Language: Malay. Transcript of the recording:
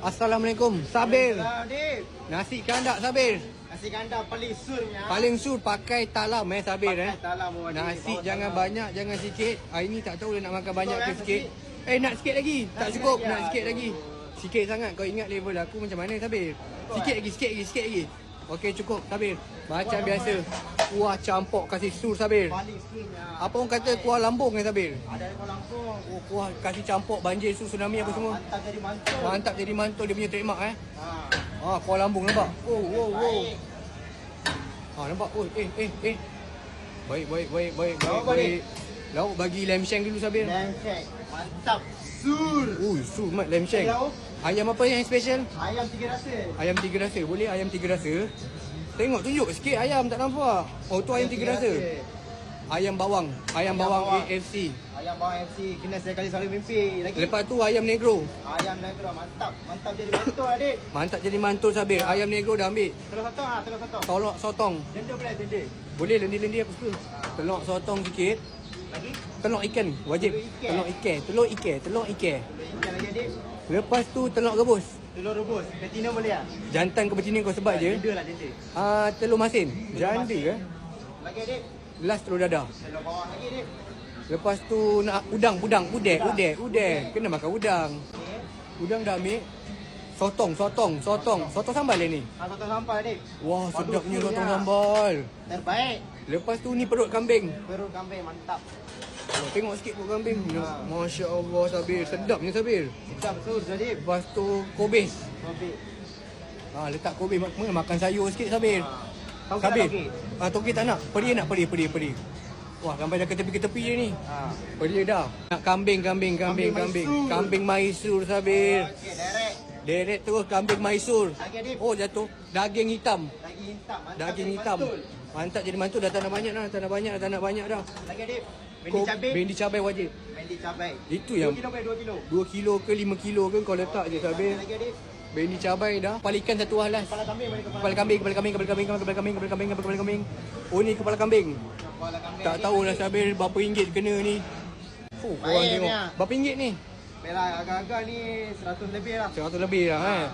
Assalamualaikum. Sabir. Nasi kandak Sabir. Nasi kandar paling surnya. Paling sur pakai talam eh Sabir Pakai eh. talam, oh. Nasi Bawa jangan talam. banyak, jangan sikit. Hari ni tak tahu dia nak makan banyak ke eh, sikit. Eh nak sikit lagi. Tak cukup, nak sikit lagi. Sikit sangat kau ingat level aku macam mana Sabir. Sikit lagi, sikit lagi, sikit lagi. Okey cukup Sabir. Macam biasa. Kuah campur kasih sur Sabir. Surnya. Apa orang kata kuah lambung eh Sabir? Ada Kuala Lumpur. Oh kuah kasih campur banjir sur tsunami apa semua. Mantap jadi mantul. Mantap jadi mantul dia punya trademark eh. Ha. Ah, kuah lambung nampak? Oh, wow, wow. Baik. Ah, nampak? Oh, eh, eh, eh. Baik, baik, baik, baik, baik, apa baik. Lauk bagi lamb shank dulu Sabir. Lengkek. Mantap. Sur. Ui, su mat lamb shank. Ayam apa yang special? Ayam tiga rasa. Ayam tiga rasa. Boleh ayam tiga rasa? Tengok tunjuk sikit ayam tak nampak. Oh, tu ayam tiga rasa. Ayam bawang. Ayam Ayam bawang bawang. AFC. Ayam bawang MC kena sekali selalu mimpi lagi. Lepas tu ayam negro. Ayam negro mantap. Mantap jadi mantul adik. Mantap jadi mantul Sabir. Ayam negro dah ambil. Telur sotong ah, telur sotong. Tolok sotong. Denda boleh denda. Boleh lendi-lendi apa suka. Telok sotong sikit. Lagi? Telur ikan wajib. Telur ikan. Telur ikan, telur ikan, telur ikan. Telur ikan lagi adik. Lepas tu telur rebus. Telur rebus. Betina boleh ah? Jantan ke betina kau sebab je. Denda lah. Ah telur masin. Janda ke? Lagi adik. Last telur dadah. Telur bawang lagi adik. Lepas tu nak udang, udang, udeh, udeh, udeh. Kena makan udang. Udang dah ambil. Sotong, sotong, sotong. Sotong sambal ni. Ah, sotong sampah adik. Wah, sedapnya sotong sambal. Terbaik. Lepas tu ni perut kambing. Perut kambing mantap. Tengok sikit perut kambing. Ha. Masya Allah Sabir. Sedapnya Sabir. Sedap betul jadi. Lepas tu kobis. Kopi. Ha, letak kobis. Mak- Makan sayur sikit Sabir. Tahu tak Sabir. toge? Ah, toge tak nak. Pedih nak? Pedih, pedih, pedih. Wah, sampai dah ke tepi-tepi je ni. Ha. Pedih dah. Nak kambing, kambing, kambing, Kambing kambing. Mysore, Sabir. Okey, direct. Deret terus kambing adik. Oh, jatuh. Daging hitam. Daging hitam. Mantap Daging jadi hitam. mantul. Mantap jadi mantul. Dah tak nak banyak dah. Tak nak banyak dah. Tak nak banyak dah. Lagi adik. Bendi Kau- cabai. Bendi cabai wajib. Bendi cabai. Itu 2 yang kilo boleh 2 kilo. 2 kilo ke 5 kilo ke kau letak je, Sabir. Lagi adik. Bendi cabai dah. Kepala ikan satu halas. Kepala kambing kepala. Kambing, kepala kambing, kepala kambing, kepala kambing, kepala kambing, kepala kambing. Oh ni kepala kambing. Kepala kambing. Tak adik. tahulah Sabir berapa ringgit kena ni. Oh, korang tengok. punya. Berapa ringgit ni? Belah agak-agak ni 100 lebih lah. 100 lebih lah eh.